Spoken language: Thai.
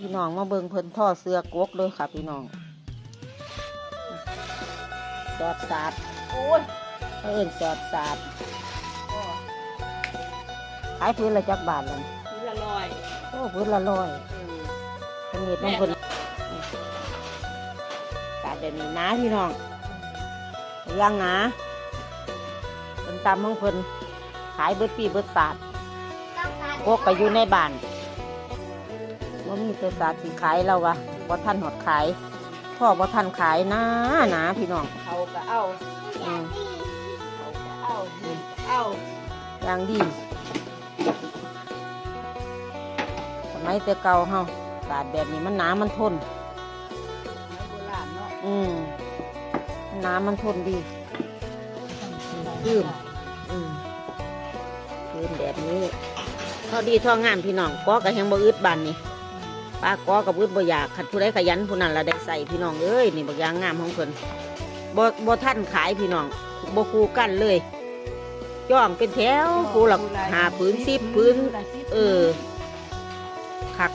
พี่น้องมาเบิ่งเพิ่นท่อเสือกกเลยค่ะพี่น้องสอดสาดโอ้ยเขาเอิ้นสอดสาดขายพื้นละจักบาทเลยนี่ละลอยโอ้พื้นละร้อยอืมเป็นเห็ดน้ำเพิ่นสาดเดี๋ยวนี้หนาพี่น้องย่างหนาเป็นตำของเพิ่นขายเบิดปีเบิดศาสตร์พวกก็อยู่ในบ้าน ว่ามีแต่ศาสตร์สิขายแล้ววะว่าท่านหอดขายพ่อว่าท่านขายหนาหนาพี่น้องเขาก็เอาอืมเขาก็เอานี่ก็เอาอย่างดีสมัยแต่เก่าเฮาศาสตร์แบบนี้มันหนามันทนไม้โบราณเนาะอืมน้ำมันทนดียืมอืมยืมแบบนี้เท่าดีเท่างามพี่น้องก้อกับแหงบ่อึดบานนี่ ป้าก้อกับอึดบ่อยากขัดผู้ใดขยันผู้นั้นละได้ใส่พี่น้องเอ้ยนี่บักอยางงามของเพิ่นบ่บ่ท่านขายพี่น้องบ่คูกันเลยย่องเป็นแถวคูหลักหาพื้นซิบพื้น เออคัก